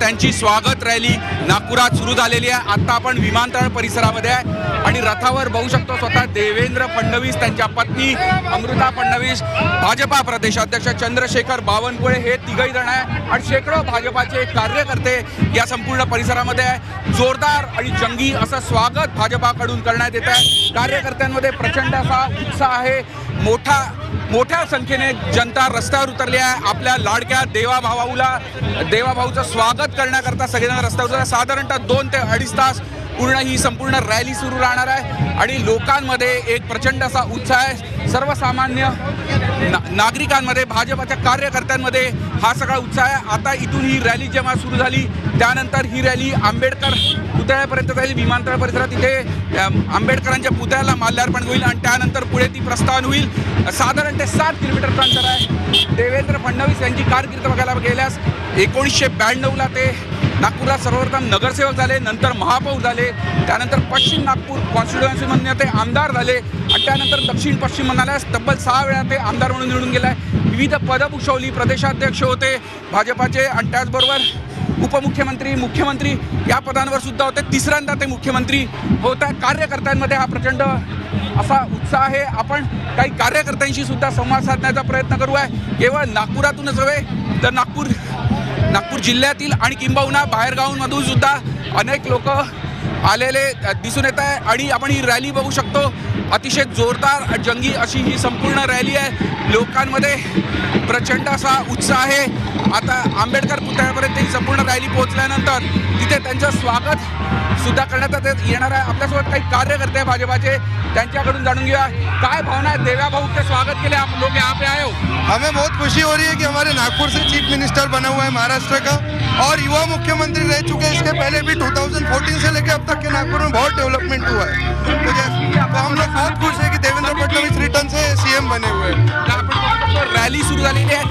त्यांची स्वागत रॅली नागपुरात सुरू झालेली आहे. आता आपण विमानतळ परिसरामध्ये आहे. आणि रथावर बघू शकतो स्वतः देवेंद्र फडणवीस त्यांच्या पत्नी अमृता फडणवीस भाजपा प्रदेशाध्यक्ष चंद्रशेखर बावनकुळे हे तिघही जण आहे. आणि शेकडो भाजपाचे कार्यकर्ते या संपूर्ण परिसरामध्ये आहे. जोरदार आणि जंगी असं स्वागत भाजपाकडून करण्यात येत आहे. कार्यकर्त्यांमध्ये प्रचंड असा उत्साह आहे. मोठा मोठ्या संख्येने जनता रस्त्यावर उतरली आहे आपल्या लाडक्या देवाभाऊला देवाभाऊचं स्वागत करण्याकरता सगळेजण रस्त्यावर उतरले. साधारणतः दोन ते अडीच तास पूर्ण ही संपूर्ण रॅली सुरू राहणार आहे आणि लोकांमध्ये एक प्रचंड असा उत्साह आहे. सर्वसामान्य ना नागरिकांमध्ये भाजपाच्या कार्यकर्त्यांमध्ये हा सगळा उत्साह आहे. आता इथून ही रॅली जेव्हा सुरू झाली त्यानंतर ही रॅली आंबेडकर पुतळ्यापर्यंत जाईल विमानतळ परिसरात तिथे आंबेडकरांच्या पुतळ्याला माल्यार्पण होईल आणि त्यानंतर पुढे ती प्रस्थान होईल. साधारण ते सात किलोमीटर अंतर आहे. देवेंद्र फडणवीस यांची कारकीर्द बघायला गेल्यास एकोणीसशे ब्याण्णवला ते नागपूरला सर्वप्रथम नगरसेवक झाले नंतर महापौर झाले त्यानंतर पश्चिम नागपूर कॉन्स्टिट्युएन्सीमधून ते आमदार झाले आणि त्यानंतर दक्षिण पश्चिम म्हणाल्यास तब्बल सहा वेळा ते आमदार म्हणून निवडून आहे विविध पदं भूषवली प्रदेशाध्यक्ष होते भाजपाचे आणि त्याचबरोबर उपमुख्यमंत्री मुख्यमंत्री या पदांवर सुद्धा होते. तिसऱ्यांदा ते मुख्यमंत्री होत आहे कार्यकर्त्यांमध्ये हा प्रचंड असा उत्साह आहे. आपण काही कार्यकर्त्यांशी सुद्धा संवाद साधण्याचा प्रयत्न करू आहे केवळ नागपुरातूनच नव्हे तर नागपूर नागपूर जिल्ह्यातील आणि किंबहुना बाहेरगावांमधून सुद्धा अनेक लोक आलेले दिसून येत आहे आणि आपण ही रॅली बघू शकतो. अतिशय जोरदार जंगी अशी ही संपूर्ण रॅली आहे. लोकांमध्ये प्रचंड असा उत्साह आहे. आता आंबेडकर पुतळ्यापर्यंत ही संपूर्ण रॅली पोहोचल्यानंतर तिथे त्यांचं स्वागत सुद्धा करण्यात येत- येणार आहे. आपल्यासोबत काही कार्यकर्ते आहे भाजपाचे. त्यांच्याकडून जाणून घेऊया. काय भावना आहे देव्या भाऊ स्वागत के लिए आप लोग यहाँ पे आए हो. हमें बहुत खुशी हो रही है कि हमारे नागपुर से चीफ मिनिस्टर बना हुआ है महाराष्ट्र का और युवा मुख्यमंत्री रह चुके हैं। इसके पहले भी 2014 से लेकर अब तक के नागपुर में बहुत डेवलपमेंट हुआ है। तो तो हम लोग बहुत खुश हैं कि देवेंद्र फडणवीस रिटर्न से सीएम बने हुए हैं। तर आपण बघू रॅली सुरू झालेली आहे